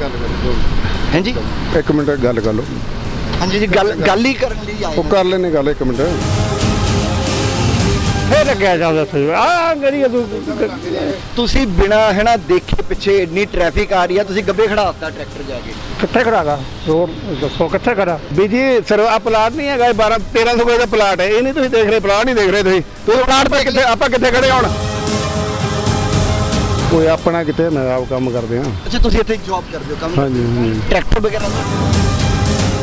ਗੱਲ ਕਰੋ ਹਾਂਜੀ? ਇੱਕ ਮਿੰਟ ਗੱਲ ਕਰ ਲਓ। ਹਾਂਜੀ ਜੀ ਗੱਲ ਗੱਲ ਹੀ ਕਰਨ ਲਈ ਆਏ ਉਹ ਕਰ ਲੈਨੇ ਗੱਲ ਇੱਕ ਮਿੰਟ। ਫੇਰ ਲੱਗਿਆ ਜਾਂਦਾ ਸੀ ਆ ਗਰੀ ਤੂੰ ਤੁਸੀਂ ਬਿਨਾ ਹੈ ਨਾ ਦੇਖੇ ਪਿੱਛੇ ਇੰਨੀ ਟ੍ਰੈਫਿਕ ਆ ਰਹੀ ਹੈ ਤੁਸੀਂ ਗੱਬੇ ਖੜਾ ਦਿੱਤਾ ਟਰੈਕਟਰ ਜਾ ਕੇ। ਕਿੱਥੇ ਖੜਾਗਾ ਰੋਡ ਦੱਸੋ ਕਿੱਥੇ ਖੜਾ ਵੀ ਜੀ ਸਰ ਆ ਪਲਾਟ ਨਹੀਂ ਹੈਗਾ ਇਹ 12 1300 ਗਜ ਦਾ ਪਲਾਟ ਹੈ। ਇਹ ਨਹੀਂ ਤੁਸੀਂ ਦੇਖ ਰਹੇ ਪਲਾਟ ਨਹੀਂ ਦੇਖ ਰਹੇ ਤੁਸੀਂ। ਤੁਸੀਂ ਪਲਾਟ ਤੇ ਕਿੱਥੇ ਆਪਾਂ ਕਿੱਥੇ ਖੜੇ ਹੁਣ? ਕੋਈ ਆਪਣਾ ਕਿਤੇ ਨਾ ਆਪ ਕੰਮ ਕਰਦੇ ਆ। ਅੱਛਾ ਤੁਸੀਂ ਇੱਥੇ ਜੌਬ ਕਰਦੇ ਹੋ ਕੰਮ ਹਾਂਜੀ ਹਾਂਜੀ। ਟਰੈਕਟਰ ਵਗੈਰਾ?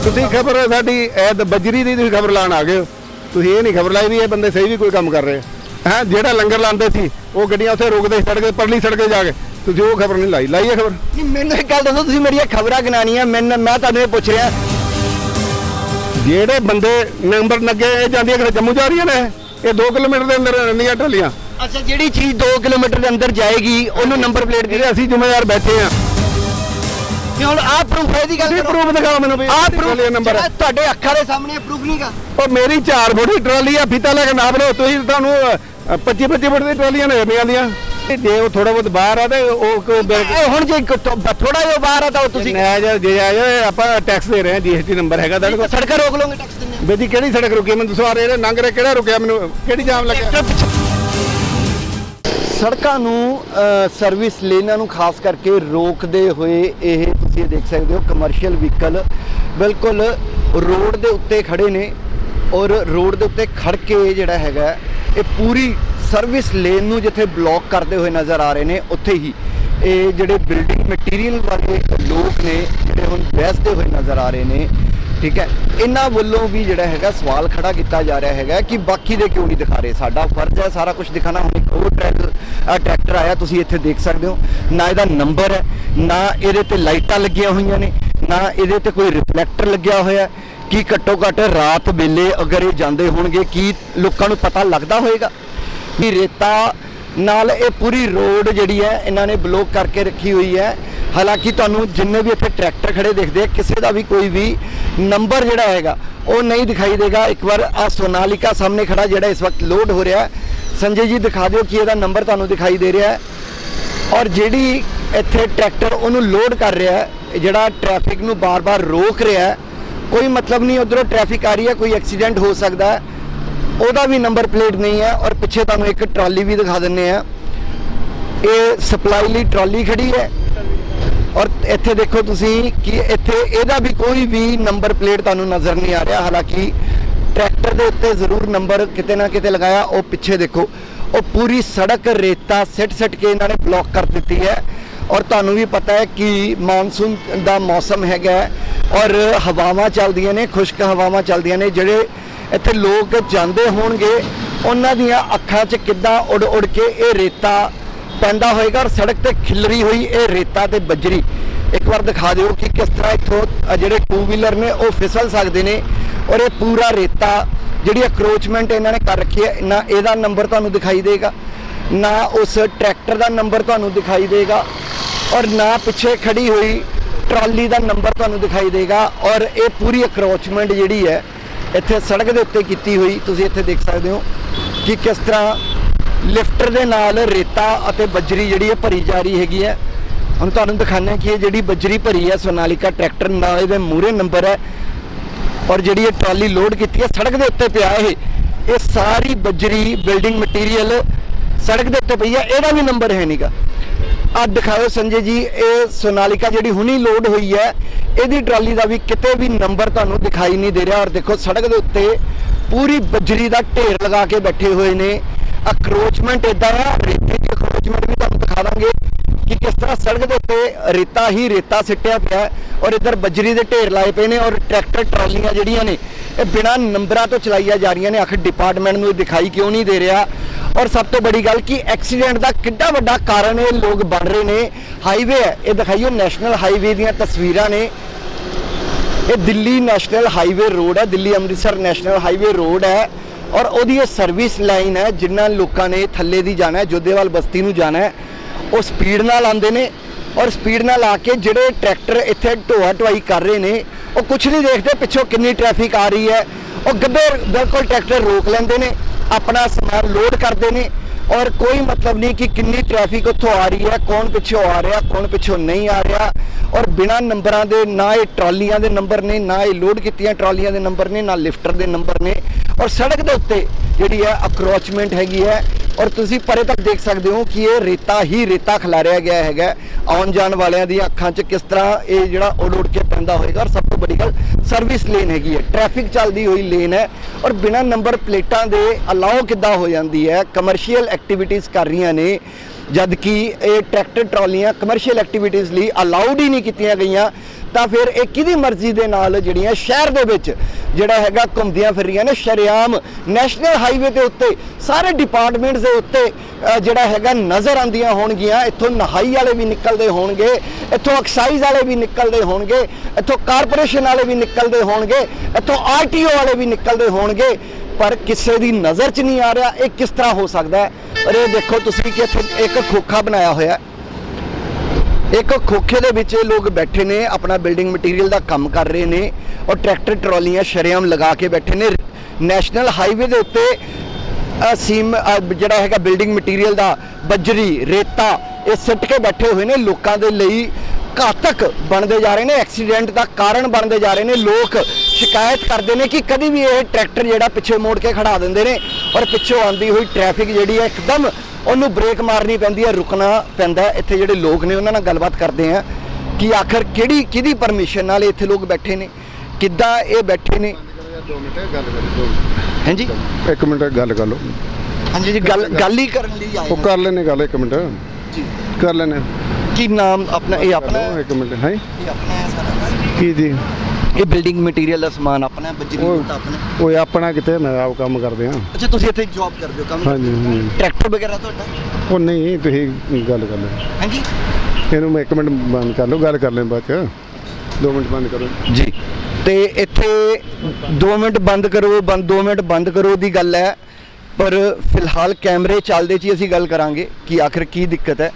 ਤੁਸੀਂ ਖਬਰ ਸਾਡੀ ਐਦ ਬੱਜਰੀ ਦੀ ਤੁਸੀਂ ਖਬਰ ਲਾਣ ਆ ਗਏ ਹੋ। ਤੁਸੀਂ ਇਹ ਨਹੀਂ ਖਬਰ ਲਾਈ ਵੀ ਇਹ ਬੰਦੇ ਸਹੀ ਵੀ ਕੋਈ ਕੰਮ ਕਰ ਰਹੇ ਹੈ ਜਿਹੜਾ ਲੰਗਰ ਲਾਉਂਦੇ ਸੀ ਉਹ ਗੱਡੀਆਂ ਉੱਥੇ ਰੋਕਦੇ ਸੜਕ ਤੇ ਪਰਲੀ ਸੜਕ ਤੇ ਜਾ ਕੇ। ਤੁਸੀਂ ਉਹ ਖਬਰ ਨਹੀਂ ਲਾਈ ਲਾਈ ਹੈ ਖਬਰ? ਨਹੀਂ ਮੈਨੂੰ ਇੱਕ ਗੱਲ ਦੱਸੋ ਤੁਸੀਂ ਮੇਰੀਆਂ ਖਬਰਾਂ ਗਿਣਾਣੀਆਂ ਮੈਂ ਮੈਂ ਤੁਹਾਨੂੰ ਇਹ ਪੁੱਛ ਰਿਹਾ। ਜਿਹੜੇ ਬੰਦੇ ਨੰਬਰ ਲੱਗੇ ਇਹ ਜਾਂਦੀਆਂ ਕਿ ਜੰਮੂ ਜਾ ਰਹੀਆਂ ਨੇ? ਇਹ 2 ਕਿਲੋਮੀਟਰ ਦੇ ਅੰਦਰ ਰਹਿੰਦੀਆਂ ਟਰਾਲੀਆਂ। ਅੱਛਾ ਜਿਹੜੀ ਚੀਜ਼ 2 ਕਿਲੋਮੀਟਰ ਦੇ ਅੰਦਰ ਜਾਏਗੀ ਉਹਨੂੰ ਨੰਬਰ ਪਲੇਟ ਦੇ ਜਿਹੜੇ ਅਸੀਂ ਜ਼ਿੰਮੇਵਾਰ ਬੈਠੇ ਆ ਤੇ ਹੁਣ ਆਹ ਪ੍ਰੂਫ ਹੈ ਦੀ ਗੱਲ ਤੁਸੀਂ ਪ੍ਰੂਫ ਦਿਖਾਓ ਮੈਨੂੰ ਵੀ ਆਹ ਟਰਾਲੀ ਦਾ ਨੰਬਰ ਤੁਹਾਡੇ ਅੱਖਾਂ ਦੇ ਸਾਹਮਣੇ ਪ੍ਰੂਫ ਨਹੀਂਗਾ ਉਹ ਮੇਰੀ 4 ਫੁੱਟ ਦੀ ਟਰਾਲੀ ਆ ਫੀਤਾ ਲੈ ਕੇ ਨਾਪ ਲਓ ਤੁਸੀਂ ਤੁਹਾਨੂੰ 25 25 ਫੁੱਟ ਦੀ ਟਰਾਲੀਆਂ ਨੇ ਨਹੀਂ ਆਉਂਦੀਆਂ ਤੇ ਜੇ ਉਹ ਥੋੜਾ ਬਹੁਤ ਬਾਹਰ ਆ ਤੇ ਉਹ ਕੋਈ ਬਿਲ- ਇਹ ਹੁਣ ਜੇ ਥੋੜਾ ਜਿਹਾ ਬਾਹਰ ਆ ਤਾਂ ਉਹ ਤੁਸੀਂ ਨਜਾਇਜ਼ ਜੇ ਆਏ ਆਪਾਂ ਟੈਕਸ ਦੇ ਰਹੇ ਹਾਂ ਜੀਐਸਟੀ ਨੰਬਰ ਹੈਗਾ ਤੁਹਾਡੇ ਕੋਲ। ਸੜਕਾਂ ਰੋਕ ਲਓਗੇ ਟੈਕਸ ਦਿੰਦੇ ਬੇਦੀ ਕਿਹੜੀ ਸੜਕ ਰੁਕੀ? ਮੈਨੂੰ ਦੱਸੋ ਆ ਰਹੇ ਲੰਘ ਰਹੇ ਕਿਹੜਾ ਰੁਕਿਆ ਮੈਨੂੰ? ਕਿਹੜੀ ਜਾਮ ਲੱਗਿਆ? ਸੜਕਾਂ ਨੂੰ ਸਰਵਿਸ ਲੇਨਾਂ ਨੂੰ ਖਾਸ ਕਰਕੇ ਰੋਕਦੇ ਹੋਏ ਇਹ ਤੁਸੀਂ ਦੇਖ ਸਕਦੇ ਹੋ ਕਮਰਸ਼ੀਅਲ ਵਹੀਕਲ ਬਿਲਕੁਲ ਰੋਡ ਦੇ ਉੱਤੇ ਖੜੇ ਨੇ ਔਰ ਰੋਡ ਦੇ ਉੱਤੇ ਖੜ ਕੇ ਜਿਹੜਾ ਹੈਗਾ, ਇਹ ਪੂਰੀ ਸਰਵਿਸ ਲੇਨ ਨੂੰ ਜਿੱਥੇ ਬਲੌਕ ਕਰਦੇ ਹੋਏ ਨਜ਼ਰ ਆ ਰਹੇ ਨੇ, ਉੱਥੇ ਹੀ ਇਹ ਜਿਹੜੇ ਬਿਲਡਿੰਗ ਮਟੀਰੀਅਲ ਵਾਲੇ ਲੋਕ ਨੇ, ਜਿਹੜੇ ਹੁਣ ਬਹਿਸਦੇ ਹੋਏ ਨਜ਼ਰ ਆ ਰਹੇ ਨੇ, ਠੀਕ ਹੈ। ਇਹਨਾਂ ਵੱਲੋਂ ਵੀ ਜਿਹੜਾ ਹੈਗਾ ਸਵਾਲ ਖੜਾ ਕੀਤਾ ਜਾ ਰਿਹਾ ਹੈਗਾ ਕਿ ਬਾਕੀ ਦੇ ਕਿਉਂ ਨਹੀਂ ਦਿਖਾ ਰਹੇ? ਸਾਡਾ ਫਰਜ਼ ਹੈ ਸਾਰਾ ਕੁਝ ਦਿਖਾਣਾ ਹੁਣ ਇੱਕ ਹੋਰ ਟਰੈਕਟਰ ਆਹ ਟਰੈਕਟਰ ਆਇਆ, ਤੁਸੀਂ ਇੱਥੇ ਦੇਖ ਸਕਦੇ ਹੋ। ਨਾ ਇਹਦਾ ਨੰਬਰ ਹੈ, ਨਾ ਇਹਦੇ ਤੇ ਲਾਈਟਾਂ ਲੱਗੀਆਂ ਹੋਈਆਂ ਨੇ, ਨਾ ਇਹਦੇ ਤੇ ਕੋਈ ਰਿਫਲੈਕਟਰ ਲੱਗਿਆ ਹੋਇਆ ਹੈ। ਕੀ ਘੱਟੋ ਘੱਟ ਰਾਤ ਵੇਲੇ ਅਗਰ ਇਹ ਜਾਂਦੇ ਹੋਣਗੇ, ਕੀ ਲੋਕਾਂ ਨੂੰ ਪਤਾ ਲੱਗਦਾ ਹੋਏਗਾ? ਵੀ ਰੇਤਾ ਨਾਲ ਇਹ ਪੂਰੀ ਰੋਡ ਜਿਹੜੀ ਹੈ, ਇਹਨਾਂ ਨੇ ਬਲੌਕ ਕਰਕੇ ਰੱਖੀ ਹੋਈ ਹੈ। ਹਾਲਾਂਕਿ ਤੁਹਾਨੂੰ ਜਿੰਨੇ ਵੀ ਇੱਥੇ ਟਰੈਕਟਰ ਖੜੇ ਦਿਖਦੇ ਆ, ਕਿਸੇ ਦਾ ਵੀ ਕੋਈ ਵੀ ਨੰਬਰ ਜਿਹੜਾ ਹੈਗਾ, ਉਹ ਨਹੀਂ ਦਿਖਾਈ ਦੇਗਾ। ਇੱਕ ਵਾਰ ਆ ਸੋਨਾਲਿਕਾ ਸਾਹਮਣੇ ਖੜਾ ਜਿਹੜਾ ਇਸ ਵਕਤ ਲੋਡ ਹੋ ਰਿਹਾ ਸੰਜੇ ਜੀ, ਦਿਖਾ ਦਿਓ ਕਿ ਇਹਦਾ ਨੰਬਰ ਤੁਹਾਨੂੰ ਦਿਖਾਈ ਦੇ ਰਿਹਾ ਹੈ। ਔਰ ਜਿਹੜੀ ਇੱਥੇ ਟਰੈਕਟਰ ਉਹਨੂੰ ਲੋਡ ਕਰ ਰਿਹਾ ਹੈ, ਜਿਹੜਾ ਟ੍ਰੈਫਿਕ ਨੂੰ ਬਾਰ-ਬਾਰ ਰੋਕ ਰਿਹਾ ਹੈ, ਕੋਈ ਮਤਲਬ ਨਹੀਂ ਉਧਰੋਂ ਟ੍ਰੈਫਿਕ ਆ ਰਹੀ ਹੈ, ਕੋਈ ਐਕਸੀਡੈਂਟ ਹੋ ਸਕਦਾ ਹੈ। ਉਹਦਾ ਵੀ ਨੰਬਰ ਪਲੇਟ ਨਹੀਂ ਹੈ ਔਰ ਪਿੱਛੇ ਤੁਹਾਨੂੰ ਇੱਕ ਟਰਾਲੀ ਵੀ ਦਿਖਾ ਦਿੰਨੇ ਆ ਇਹ ਸਪਲਾਈ ਲਈ ਟਰਾਲੀ ਖੜੀ ਹੈ। ਔਰ ਇੱਥੇ ਦੇਖੋ ਤੁਸੀਂ ਕਿ ਇੱਥੇ ਇਹਦਾ ਵੀ ਕੋਈ ਵੀ ਨੰਬਰ ਪਲੇਟ ਤੁਹਾਨੂੰ ਨਜ਼ਰ ਨਹੀਂ ਆ ਰਿਹਾ। ਹਾਲਾਂਕਿ ਟਰੈਕਟਰ ਦੇ ਉੱਤੇ ਜ਼ਰੂਰ ਨੰਬਰ ਕਿਤੇ ਨਾ ਕਿਤੇ ਲਗਾਇਆ, ਉਹ ਪਿੱਛੇ ਦੇਖੋ। ਉਹ ਪੂਰੀ ਸੜਕ ਰੇਤਾ ਸਿੱਟ ਸਿੱਟ ਕੇ ਇਹਨਾਂ ਨੇ ਬਲੌਕ ਕਰ ਦਿੱਤੀ ਹੈ। ਔਰ ਤੁਹਾਨੂੰ ਵੀ ਪਤਾ ਹੈ ਕਿ ਮੌਨਸੂਨ ਦਾ ਮੌਸਮ ਹੈਗਾ ਔਰ ਹਵਾਵਾਂ ਚੱਲਦੀਆਂ ਨੇ, ਖੁਸ਼ਕ ਹਵਾਵਾਂ ਚੱਲਦੀਆਂ ਨੇ। ਜਿਹੜੇ ਇੱਥੇ ਲੋਕ ਜਾਂਦੇ ਹੋਣਗੇ, ਉਹਨਾਂ ਦੀਆਂ ਅੱਖਾਂ 'ਚ ਕਿੱਦਾਂ ਉੜ ਉੜ ਕੇ ਇਹ ਰੇਤਾ ਪੈਂਦਾ ਹੋਏਗਾ ਔਰ ਸੜਕ ਤੇ ਖਿਲਰੀ ਹੋਈ ਇਹ ਰੇਤਾ ਤੇ ਬੱਜਰੀ। ਇੱਕ ਵਾਰ ਦਿਖਾ ਦਿਓ ਕਿ ਕਿਸ ਤਰ੍ਹਾਂ ਇੱਥੋਂ ਜਿਹੜੇ ਟੂ ਵੀਲਰ ਨੇ, ਉਹ ਫਿਸਲ ਸਕਦੇ ਨੇ ਔਰ ਇਹ ਪੂਰਾ ਰੇਤਾ, ਜਿਹੜੀ ਅਕਰੋਚਮੈਂਟ ਇਹਨਾਂ ਨੇ ਕਰ ਰੱਖੀ ਹੈ, ਨਾ ਇਹਦਾ ਨੰਬਰ ਤੁਹਾਨੂੰ ਦਿਖਾਈ ਦੇਗਾ, ਨਾ ਉਸ ਟਰੈਕਟਰ ਦਾ ਨੰਬਰ ਤੁਹਾਨੂੰ ਦਿਖਾਈ ਦੇਗਾ ਔਰ ਨਾ ਪਿੱਛੇ ਖੜੀ ਹੋਈ ਟਰਾਲੀ ਦਾ ਨੰਬਰ ਤੁਹਾਨੂੰ ਦਿਖਾਈ ਦੇਗਾ ਔਰ ਇਹ ਪੂਰੀ ਅਕਰੋਚਮੈਂਟ ਜਿਹੜੀ ਹੈ, ਇੱਥੇ ਸੜਕ ਦੇ ਉੱਤੇ ਕੀਤੀ ਹੋਈ, ਤੁਸੀਂ ਇੱਥੇ ਦੇਖ ਸਕਦੇ ਹੋ ਕਿ ਕਿਸ ਤਰ੍ਹਾਂ ਲਿਫਟਰ ਦੇ ਨਾਲ ਰੇਤਾ ਅਤੇ ਬੱਜਰੀ ਜਿਹੜੀ ਹੈ ਭਰੀ ਜਾ ਰਹੀ ਹੈਗੀ ਹੈ। ਹੁਣ ਤੁਹਾਨੂੰ ਦਿਖਾਉਂਦੇ ਹਾਂ ਕਿ ਇਹ ਜਿਹੜੀ ਬੱਜਰੀ ਭਰੀ ਹੈ, ਸੋਨਾਲਿਕਾ ਟਰੈਕਟਰ ਨਾਲ ਇਹਦੇ ਮੂਰੇ ਨੰਬਰ ਹੈ ਔਰ ਜਿਹੜੀ ਇਹ ਟਰਾਲੀ ਲੋਡ ਕੀਤੀ ਹੈ, ਸੜਕ ਦੇ ਉੱਤੇ ਪਿਆ ਇਹ। ਇਹ ਸਾਰੀ ਬੱਜਰੀ, ਬਿਲਡਿੰਗ ਮਟੀਰੀਅਲ ਸੜਕ ਦੇ ਉੱਤੇ ਪਈ ਹੈ, ਇਹਦਾ ਵੀ ਨੰਬਰ ਹੈ ਨਹੀਂਗਾ ਆ ਦਿਖਾਓ ਸੰਜੇ ਜੀ, ਇਹ ਸੋਨਾਲਿਕਾ ਜਿਹੜੀ ਹੁਣੀ ਲੋਡ ਹੋਈ ਹੈ, ਇਹਦੀ ਟਰਾਲੀ ਦਾ ਵੀ ਕਿਤੇ ਵੀ ਨੰਬਰ ਤੁਹਾਨੂੰ ਦਿਖਾਈ ਨਹੀਂ ਦੇ ਰਿਹਾ। ਔਰ ਦੇਖੋ, ਸੜਕ ਦੇ ਉੱਤੇ ਪੂਰੀ ਬੱਜਰੀ ਦਾ ਢੇਰ ਲਗਾ ਕੇ ਬੈਠੇ ਹੋਏ ਨੇ। ਅਕਰੋਚਮੈਂਟ ਇਦਾਂ ਹੈ, ਰੇਤੇ ਦੀ ਅਕਰੋਚਮੈਂਟ ਵੀ ਤੁਹਾਨੂੰ ਦਿਖਾ ਦਾਂਗੇ ਕਿ ਕਿਸ ਤਰ੍ਹਾਂ ਸੜਕ ਦੇ ਉੱਤੇ ਰੇਤਾ ਹੀ ਰੇਤਾ ਸਿੱਟਿਆ ਪਿਆ ਔਰ ਇੱਧਰ ਬੱਜਰੀ ਦੇ ਢੇਰ ਲਾਏ ਪਏ ਨੇ ਔਰ ਟਰੈਕਟਰ ਟਰਾਲੀਆਂ ਜਿਹੜੀਆਂ ਨੇ, ਇਹ ਬਿਨਾਂ ਨੰਬਰਾਂ ਤੋਂ ਚਲਾਈਆਂ ਜਾ ਰਹੀਆਂ ਨੇ। ਆਖਿਰ ਡਿਪਾਰਟਮੈਂਟ ਨੂੰ ਇਹ ਦਿਖਾਈ ਕਿਉਂ ਨਹੀਂ ਦੇ ਰਿਹਾ? ਔਰ ਸਭ ਤੋਂ ਵੱਡੀ ਗੱਲ ਕਿ ਐਕਸੀਡੈਂਟ ਦਾ ਕਿੱਡਾ ਵੱਡਾ ਕਾਰਨ ਇਹ ਲੋਕ ਬਣ ਰਹੇ ਨੇ। ਹਾਈਵੇ ਹੈ, ਇਹ ਦਿਖਾਈਓ ਨੈਸ਼ਨਲ ਹਾਈਵੇ ਦੀਆਂ ਤਸਵੀਰਾਂ ਨੇ। ਇਹ ਦਿੱਲੀ ਨੈਸ਼ਨਲ ਹਾਈਵੇ ਰੋਡ ਹੈ, Delhi Amritsar national highway road ਹੈ। ਔਰ ਉਹਦੀ ਇਹ ਸਰਵਿਸ ਲਾਈਨ ਹੈ ਜਿਨ੍ਹਾਂ ਲੋਕਾਂ ਨੇ ਥੱਲੇ ਦੀ ਜਾਣਾ ਹੈ, ਜੋਧੇਵਾਲ ਬਸਤੀ ਨੂੰ ਜਾਣਾ ਹੈ, ਉਹ ਸਪੀਡ ਨਾਲ ਆਉਂਦੇ ਨੇ ਔਰ ਸਪੀਡ ਨਾਲ ਆ ਕੇ ਜਿਹੜੇ ਟਰੈਕਟਰ ਇੱਥੇ ਢੋਆ ਢਵਾਈ ਕਰ ਰਹੇ ਨੇ, ਉਹ ਕੁਝ ਨਹੀਂ ਦੇਖਦੇ, ਪਿੱਛੋਂ ਕਿੰਨੀ ਟ੍ਰੈਫਿਕ ਆ ਰਹੀ ਹੈ, ਉਹ ਗੱਬੇ ਬਿਲਕੁਲ ਟਰੈਕਟਰ ਰੋਕ ਲੈਂਦੇ ਨੇ, ਆਪਣਾ ਸਮਾਨ ਲੋਡ ਕਰਦੇ ਨੇ ਔਰ ਕੋਈ ਮਤਲਬ ਨਹੀਂ ਕਿ ਕਿੰਨੀ ਟ੍ਰੈਫਿਕ ਉੱਥੋਂ ਆ ਰਹੀ ਹੈ, ਕੌਣ ਪਿੱਛੋਂ ਆ ਰਿਹਾ, ਕੌਣ ਪਿੱਛੋਂ ਨਹੀਂ ਆ ਰਿਹਾ। ਔਰ ਬਿਨਾਂ ਨੰਬਰਾਂ ਦੇ, ਨਾ ਇਹ ਟਰਾਲੀਆਂ ਦੇ ਨੰਬਰ ਨੇ, ਨਾ ਇਹ ਲੋਡ ਕੀਤੀਆਂ ਟਰਾਲੀਆਂ ਦੇ ਨੰਬਰ ਨੇ, ਨਾ ਲਿਫਟਰ ਦੇ ਨੰਬਰ ਨੇ। ਔਰ ਸੜਕ ਦੇ ਉੱਤੇ ਜਿਹੜੀ ਹੈ ਅਕਰੋਚਮੈਂਟ ਹੈਗੀ ਹੈ ਔਰ ਤੁਸੀਂ ਪਰੇ ਤੱਕ ਦੇਖ ਸਕਦੇ ਹੋ ਕਿ ਇਹ ਰੇਤਾ ਹੀ ਰੇਤਾ ਖਿਲਾਰਿਆ ਗਿਆ ਹੈਗਾ। ਆਉਣ ਜਾਣ ਵਾਲਿਆਂ ਦੀਆਂ ਅੱਖਾਂ 'ਚ ਕਿਸ ਤਰ੍ਹਾਂ ਇਹ ਜਿਹੜਾ ਉੜ ਉੜ ਕੇ ਪੈਂਦਾ ਹੋਏਗਾ। ਔਰ ਸਭ ਤੋਂ ਵੱਡੀ ਗੱਲ ਸਰਵਿਸ ਲੇਨ ਹੈਗੀ ਹੈ। ਟ੍ਰੈਫਿਕ ਚੱਲਦੀ ਹੋਈ ਲੇਨ ਹੈ। ਔਰ ਬਿਨਾਂ ਨੰਬਰ ਪਲੇਟਾਂ ਦੇ ਅਲਾਉ ਕਿੱਦਾਂ ਹੋ ਜਾਂਦੀ ਹੈ? ਕਮਰਸ਼ੀਅਲ ਐਕਟੀਵਿਟੀਜ਼ ਕਰ ਰਹੀਆਂ ਨੇ। ਜਦ ਕਿ ਇਹ ਟਰੈਕਟਰ ਟਰਾਲੀਆਂ ਕਮਰਸ਼ੀਅਲ ਐਕਟੀਵਿਟੀਜ਼ ਲਈ ਅਲਾਉਡ ਹੀ ਨਹੀਂ ਕੀਤੀਆਂ ਗਈਆਂ। ਤਾਂ ਫਿਰ ਇਹ ਕਿਹਦੀ ਮਰਜ਼ੀ ਦੇ ਨਾਲ ਜਿਹੜੀਆਂ ਸ਼ਹਿਰ ਦੇ ਵਿੱਚ ਜਿਹੜਾ ਹੈਗਾ ਘੁੰਮਦੀਆਂ ਫਿਰ ਰਹੀਆਂ ਨੇ ਸ਼ਰੇਆਮ ਨੈਸ਼ਨਲ ਹਾਈਵੇ ਦੇ ਉੱਤੇ, ਸਾਰੇ ਡਿਪਾਰਟਮੈਂਟਸ ਦੇ ਉੱਤੇ ਜਿਹੜਾ ਹੈਗਾ ਨਜ਼ਰ ਆਉਂਦੀਆਂ ਹੋਣਗੀਆਂ। ਇੱਥੋਂ ਨਹਾਈ ਵਾਲੇ ਵੀ ਨਿਕਲਦੇ ਹੋਣਗੇ, ਇੱਥੋਂ ਐਕਸਾਈਜ਼ ਵਾਲੇ ਵੀ ਨਿਕਲਦੇ ਹੋਣਗੇ, ਇੱਥੋਂ ਕਾਰਪੋਰੇਸ਼ਨ ਵਾਲੇ ਵੀ ਨਿਕਲਦੇ ਹੋਣਗੇ, ਇੱਥੋਂ ਆਰਟੀਓ ਵਾਲੇ ਵੀ ਨਿਕਲਦੇ ਹੋਣਗੇ। ਪਰ ਕਿਸੇ ਦੀ ਨਜ਼ਰ 'ਚ ਨਹੀਂ ਆ ਰਿਹਾ, ਇਹ ਕਿਸ ਤਰ੍ਹਾਂ ਹੋ ਸਕਦਾ ਹੈ? ਔਰ ਇਹ ਦੇਖੋ ਤੁਸੀਂ ਕਿ ਇੱਥੇ ਇੱਕ ਖੋਖਾ ਬਣਾਇਆ ਹੋਇਆ ਹੈ। ਇੱਕ ਖੋਖੇ ਦੇ ਵਿੱਚ ਇਹ ਲੋਕ ਬੈਠੇ ਨੇ, ਆਪਣਾ ਬਿਲਡਿੰਗ ਮਟੀਰੀਅਲ ਦਾ ਕੰਮ ਕਰ ਰਹੇ ਨੇ ਔਰ ਟਰੈਕਟਰ ਟਰਾਲੀਆਂ ਸ਼ਰੇਆਮ ਲਗਾ ਕੇ ਬੈਠੇ ਨੇ। ਨੈਸ਼ਨਲ ਹਾਈਵੇ ਦੇ ਉੱਤੇ ਸੀਮ ਜਿਹੜਾ ਹੈਗਾ ਬਿਲਡਿੰਗ ਮਟੀਰੀਅਲ ਦਾ ਬੱਜਰੀ, ਰੇਤਾ, ਇਹ ਸਿੱਟ ਕੇ ਬੈਠੇ ਹੋਏ ਨੇ। ਲੋਕਾਂ ਦੇ ਲਈ ਘਾਤਕ ਬਣਦੇ ਜਾ ਰਹੇ ਨੇ ਐਕਸੀਡੈਂਟ ਦਾ ਕਾਰਨ ਬਣਦੇ ਜਾ ਰਹੇ ਨੇ। ਲੋਕ ਸ਼ਿਕਾਇਤ ਕਰਦੇ ਨੇ ਕਿ ਕਦੀ ਵੀ ਇਹ ਟਰੈਕਟਰ ਜਿਹੜਾ ਪਿੱਛੇ ਮੋੜ ਕੇ ਖੜਾ ਦਿੰਦੇ ਨੇ ਔਰ ਪਿੱਛੋਂ ਆਂਦੀ ਹੋਈ ਟ੍ਰੈਫਿਕ ਜਿਹੜੀ ਹੈ ਇੱਕਦਮ ਉਹਨੂੰ ਬ੍ਰੇਕ ਮਾਰਨੀ ਪੈਂਦੀ ਹੈ ਰੁਕਣਾ ਪੈਂਦਾ। ਇੱਥੇ ਜਿਹੜੇ ਲੋਕ ਨੇ ਉਹਨਾਂ ਨਾਲ ਗੱਲਬਾਤ ਕਰਦੇ ਆ ਕਿ ਆਖਰ ਕਿਹੜੀ ਕਿਹਦੀ ਪਰਮਿਸ਼ਨ ਨਾਲ ਇੱਥੇ ਲੋਕ ਬੈਠੇ ਨੇ? ਕਿੱਦਾਂ ਇਹ ਬੈਠੇ ਨੇ? 2 ਮਿੰਟ ਗੱਲ ਕਰ ਹਾਂਜੀ ਇੱਕ ਮਿੰਟ ਗੱਲ ਕਰ ਲਓ। ਹਾਂਜੀ ਜੀ ਗੱਲ ਗੱਲ ਹੀ ਕਰਨ ਲਈ ਆਏ ਉਹ ਕਰ ਲੈਨੇ ਗੱਲ ਇੱਕ ਮਿੰਟ। ਜੀ। ਕਰ ਲੈਨੇ ਕੀ ਨਾਮ ਆਪਣਾ ਇਹ ਆਪਣਾ ਉਹ ਇੱਕ ਮਿੰਟ ਹੈ? ਇਹ ਆਪਣਾ ਹੈ ਸਾਰਾ ਕੀ ਜੀ? ਇਹ ਬਿਲਡਿੰਗ ਮਟੀਰੀਅਲ ਦਾ ਸਮਾਨ ਆਪਣਾ ਹੈ ਬੱਜਰੀ ਉਹ ਦਾ ਆਪਣਾ ਉਹ ਆਪਣਾ ਕਿਤੇ ਮੈਂ ਆਪ ਕੰਮ ਕਰਦੇ ਆ ਅੱਛਾ ਤੁਸੀਂ ਇੱਥੇ ਜੌਬ ਕਰਦੇ ਹੋ ਕੰਮ ਹਾਂਜੀ, ਕਰਦੇ ਹੋ? ਹਾਂਜੀ। ਟਰੈਕਟਰ ਵਗੈਰਾ ਤੁਹਾਡਾ? ਉਹ ਨਹੀਂ ਤੁਸੀਂ ਗੱਲ ਕਰ ਲਓ। ਹਾਂਜੀ? ਇਹਨੂੰ ਮੈਂ ਇੱਕ ਮਿੰਟ ਬੰਦ ਕਰ ਲਓ ਗੱਲ ਕਰ ਲੈ ਬਾਅਦ ਚ। 2 ਮਿੰਟ ਬੰਦ ਕਰੋ। ਜੀ। ਤੇ ਇੱਥੇ 2 ਮਿੰਟ ਬੰਦ ਕਰੋ ਬੰਦ 2 ਮਿੰਟ ਬੰਦ ਕਰੋ ਦੀ ਗੱਲ ਹੈ। ਪਰ ਫਿਲਹਾਲ ਕੈਮਰੇ ਚੱਲਦੇ ਚ ਹੀ ਅਸੀਂ ਗੱਲ ਕਰਾਂਗੇ ਕਿ ਆਖਰ ਕੀ ਦਿੱਕਤ ਹੈ।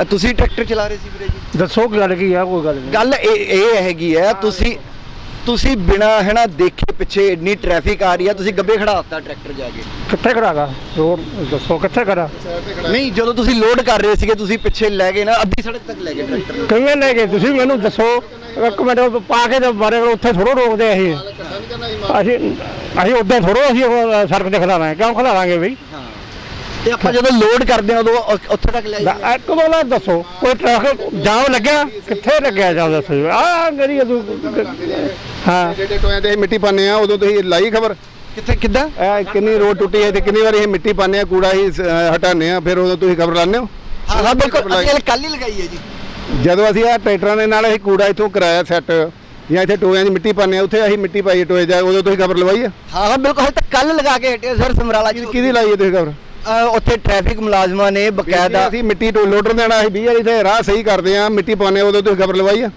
ਅ, ਤੁਸੀਂ ਟਰੈਕਟਰ ਚਲਾ ਰਹੇ ਸੀ ਵੀਰੇ ਜੀ? ਦੱਸੋ ਕੀ ਗੱਲ ਕੀ ਆ ਕੋਈ ਗੱਲ ਨਹੀਂ। ਗੱਲ ਇਹ ਇਹ ਹੈਗੀ ਹੈ ਤੁਸੀਂ ਤੁਸੀਂ ਬਿਨਾ ਹੈ ਨਾ ਦੇਖੇ ਪਿੱਛੇ ਇੰਨੀ ਟ੍ਰੈਫਿਕ ਆ ਰਹੀ ਹੈ ਤੁਸੀਂ ਗੱਬੇ ਖੜਾ ਦਿੱਤਾ ਟਰੈਕਟਰ ਜਾ ਕੇ। ਕਿੱਥੇ ਖੜਾਗਾ ਰੋਡ ਦੱਸੋ ਕਿੱਥੇ ਖੜਾ? ਨਹੀਂ ਜਦੋਂ ਤੁਸੀਂ ਲੋਡ ਕਰ ਰਹੇ ਸੀਗੇ ਤੁਸੀਂ ਪਿੱਛੇ ਲੈ ਗਏ ਨਾ ਅੱਧੀ ਸੜਕ ਤੱਕ ਲੈ ਗਏ ਟਰੈਕਟਰ ਨੂੰ। ਕਿਵੇਂ ਲੈ ਗਏ? ਤੁਸੀਂ ਮੈਨੂੰ ਦੱਸੋ ਇੱਕ ਮਿੰਟ ਉਹ ਪਾ ਕੇ ਤੇ ਬਾਰੇ ਉੱਥੇ ਥੋੜੋ ਰੋਕਦੇ ਅਸੀਂ ਅਸੀਂ ਅਸੀਂ ਉਦਾਂ ਥੋੜੋ ਅਸੀਂ ਉਹ ਸੜਕ ਤੇ ਖਲਾਵਾਂਗੇ ਕਿਉਂ ਖਲਾਵਾਂਗੇ ਬਈ? ਤੇ ਆਪਾਂ ਜਦੋਂ ਲੋਡ ਕਰਦੇ ਹਾਂ ਉਦੋਂ ਉ- ਉੱਥੇ ਤੱਕ ਲੈ ਜਾਂਦੇ ਇੱਕ ਦੋ ਨਾ ਦੱਸੋ ਕੋਈ ਟ੍ਰੈਫਿਕ ਜਾਮ ਲੱਗਿਆ? ਕਿੱਥੇ ਲੱਗਿਆ ਜਾਮ ਦੱਸੋ ਆ ਮੇਰੀ ਤੂੰ ਹਾਂ। ਜਿਹੜੇ ਟੋਇਆਂ ਤੇ ਅਸੀਂ ਮਿੱਟੀ ਪਾਉਂਦੇ ਆ ਉਦੋਂ ਤੁਸੀਂ ਲਾਈ ਖਬਰ ਕਿੱਥੇ ਕਿੱਦਾਂ? ਇਹ ਕਿੰਨੀ ਰੋਡ ਟੁੱਟੀ ਹੈ ਤੇ ਕਿੰਨੀ ਵਾਰੀ ਅਸੀਂ ਮਿੱਟੀ ਪਾਉਂਦੇ ਆ ਕੂੜਾ ਹੀ ਹਟਾਉਂਦੇ ਆ ਫਿਰ ਉਦੋਂ ਤੁਸੀਂ ਖਬਰ ਲਾਉਂਦੇ ਹੋ? ਹਾਂ ਹਾਂ ਬਿਲਕੁਲ। ਅਸੀਂ ਕੱਲ ਹੀ ਲਗਾਈ ਹੈ ਜੀ। ਜਦੋਂ ਅਸੀਂ ਆ ਟਰੈਕਟਰਾਂ ਦੇ ਨਾਲ ਅਸੀਂ ਕੂੜਾ ਇੱਥੋਂ ਕਰਾਇਆ ਸੈੱਟ ਜਾਂ ਇੱਥੇ ਟੋਇਆਂ ਦੀ ਮਿੱਟੀ ਪਾਉਂਦੇ ਆ ਉੱਥੇ ਅਸੀਂ ਮਿੱਟੀ ਪਾਈ ਟੋਏ ਜਾ ਉਦੋਂ ਤੁਸੀਂ ਖਬਰ ਲਵਾਈ ਆ ਹਾਂ ਹਾਂ ਬਿਲਕੁਲ ਹਜੇ ਤੱਕ ਕੱਲ ਲਗਾ ਕੇ ਹਟੇ ਸਰ ਸਮਰਾਲਾ ਜੀ। ਕਿਹਦੀ ਲਾਈ ਹੈ ਤੁਸੀਂ ਖਬਰ? ਅ, ਉੱਥੇ ਟ੍ਰੈਫਿਕ ਮੁਲਾਜ਼ਮਾਂ ਨੇ ਬਕਾਇਦਾ ਅਸੀਂ ਮਿੱਟੀ ਟੋ ਲੋਡਰ ਦੇਣਾ ਅਸੀਂ 20 ਵਾਰੀ ਤੇ ਰਾਹ ਸਹੀ ਕਰਦੇ ਆ ਮਿੱਟੀ ਪਾਉਂਦੇ ਆ ਉਦੋਂ ਤੁਸੀਂ ਖਬਰ ਲਵਾਈ ਆ।